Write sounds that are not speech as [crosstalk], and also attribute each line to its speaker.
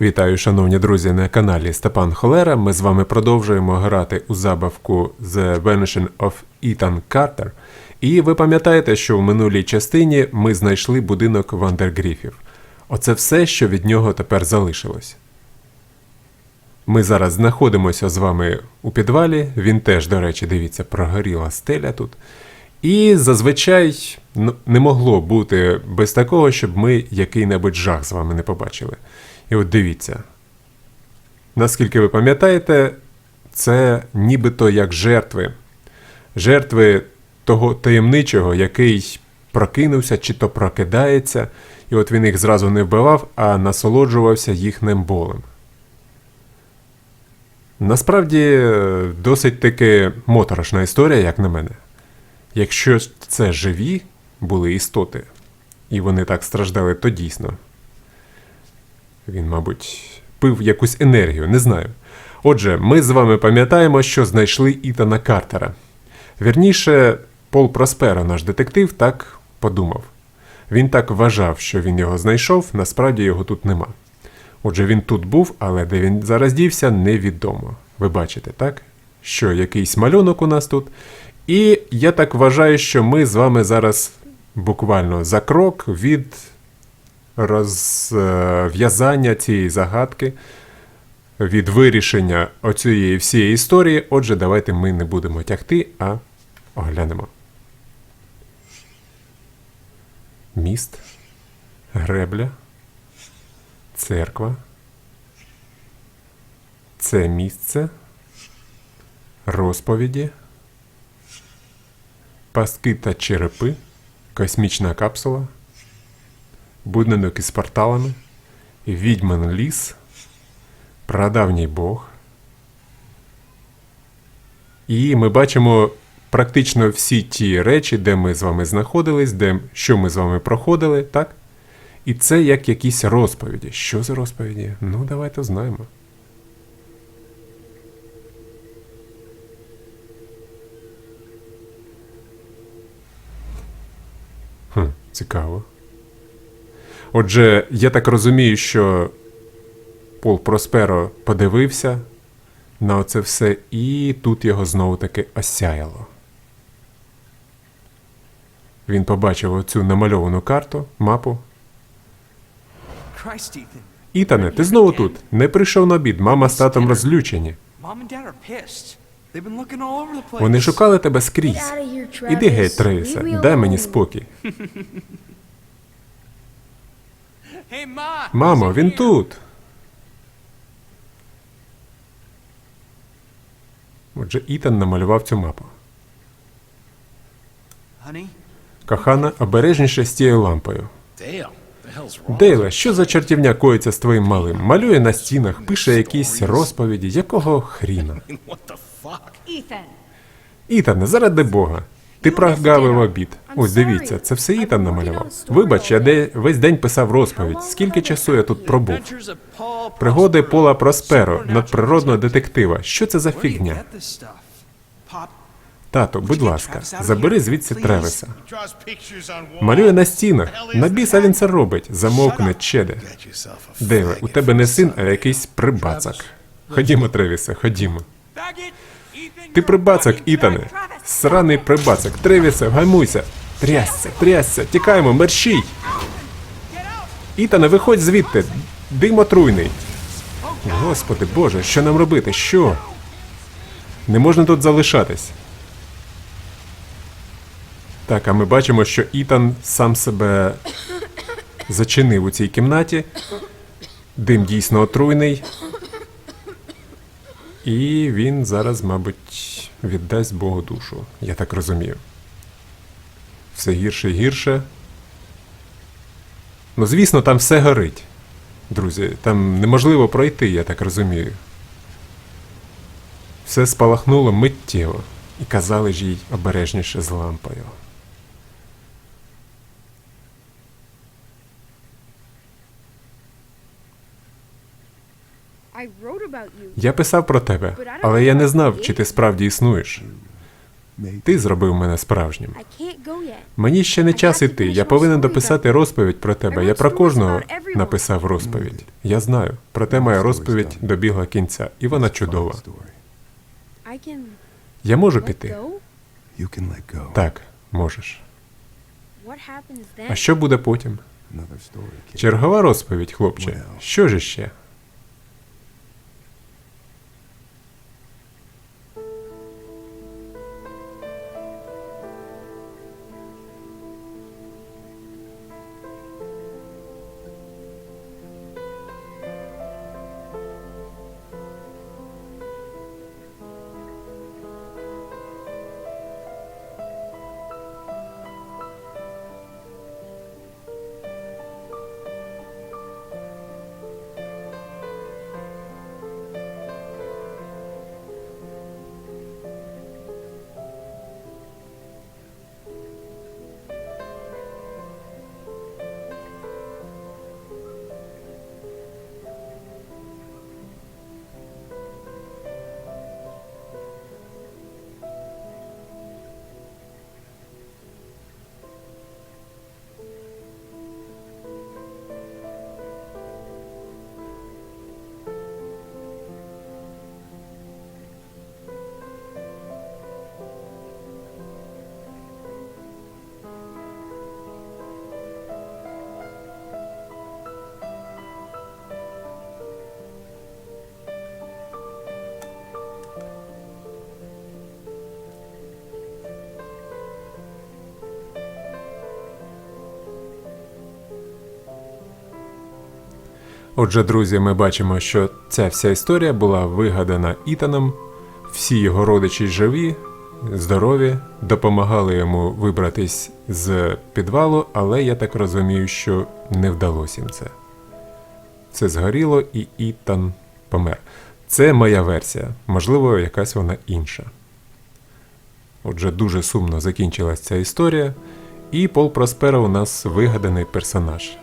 Speaker 1: Вітаю, шановні друзі, на каналі Степан Холера. Ми з вами продовжуємо грати у забавку The Vanishing of Ethan Carter. І ви пам'ятаєте, що в минулій частині ми знайшли будинок Вандергріфів. Оце все, що від нього тепер залишилось. Ми зараз знаходимося з вами у підвалі. Він теж, до речі, дивіться, прогоріла стеля тут. І зазвичай не могло бути без такого, щоб ми який-небудь жах з вами не побачили. І от дивіться. Наскільки ви пам'ятаєте, це нібито як жертви. Жертви того таємничого, який прокинувся чи то прокидається, і от він їх зразу не вбивав, а насолоджувався їхнім болем. Насправді досить таки моторошна історія, як на мене. Якщо це живі були істоти, і вони так страждали, то дійсно. Він, мабуть, пив якусь енергію, не знаю. Отже, ми з вами пам'ятаємо, що знайшли Ітана Картера. Вірніше, Пол Просперо, наш детектив, так подумав. Він так вважав, що він його знайшов, насправді його тут нема. Отже, він тут був, але де він зараз дівся, невідомо. Ви бачите, так? Що якийсь малюнок у нас тут. І я так вважаю, що ми з вами зараз буквально за крок від розв'язання цієї загадки, від вирішення оцієї всієї історії. Отже, давайте ми не будемо тягти, а оглянемо. Міст, гребля, церква. Це місце, розповіді, пастки та черепи, космічна капсула, будинок із порталами, відьман ліс, прадавній Бог. І ми бачимо практично всі ті речі, де ми з вами знаходились, де, що ми з вами проходили, так? І це як якісь розповіді. Що за розповіді? Ну, давайте знаємо. Хм, цікаво. Отже, я так розумію, що Пол Просперо подивився на оце все, і тут його знову таки осяяло. Він побачив оцю намальовану карту, мапу. Ітане, ти знову тут. Не прийшов на обід. Мама з татом розлючені. Вони шукали тебе скрізь. Іди геть, Трейса, дай мені спокій. [laughs] Мамо, він тут. Отже, Ітан намалював цю мапу. Кохана, обережніше з тією лампою. Дейле, що за чертівня коїться з твоїм малим? Малює на стінах, пише якісь розповіді. Якого хріна? Ітане, заради Бога. Ти прогавив обід. Ось дивіться, це все Ітан намалював. Вибач, я де весь день писав розповідь. Скільки часу я тут пробув? Пригоди Пола Просперо, надприродного детектива. Що це за фігня? Тато, будь ласка, забери звідси
Speaker 2: walls.
Speaker 1: Малює на стінах. На біса він це робить. Замовкне,
Speaker 2: a
Speaker 1: Дейле, у тебе не син, а якийсь прибацак. Ходімо, Тревісе, ходімо. Ти прибацак, Ітане. Сраний прибацак. Тревісе, гаймуйся. Трясся, трясся, тікаємо, мерщій. Ітане, виходь звідти. Дим отруйний. Господи Боже, що нам робити? Що? Не можна тут залишатись. Так, а ми бачимо, що Ітан сам себе зачинив у цій кімнаті. Дим дійсно отруйний. І він зараз, мабуть, віддасть Богу душу. Я так розумію. Все гірше і гірше. Ну, звісно, там все горить. Друзі, там неможливо пройти, я так розумію. Все спалахнуло миттєво, і казали ж їй обережніше з лампою.
Speaker 3: I wrote.
Speaker 1: Я писав про тебе, але я не знав, чи ти справді існуєш. Ти зробив мене справжнім.
Speaker 3: I can't go yet.
Speaker 1: Мені ще не час іти. Я повинен дописати розповідь про тебе. Я про кожного написав розповідь. Я знаю. Проте моя розповідь добігла кінця, і вона чудова. Я можу піти?
Speaker 3: go.
Speaker 4: You can let go.
Speaker 1: Так, можеш.
Speaker 3: What happens then?
Speaker 1: А що буде потім?
Speaker 4: Another story, kid.
Speaker 1: Чергова розповідь, хлопче. Що ж іще? Отже, друзі, ми бачимо, що ця вся історія була вигадана Ітаном. Всі його родичі живі, здорові, допомагали йому вибратись з підвалу, але я так розумію, що не вдалося їм це. Це згоріло, і Ітан помер. Це моя версія, можливо, якась вона інша. Отже, дуже сумно закінчилась ця історія, і Пол Просперо у нас вигаданий персонаж.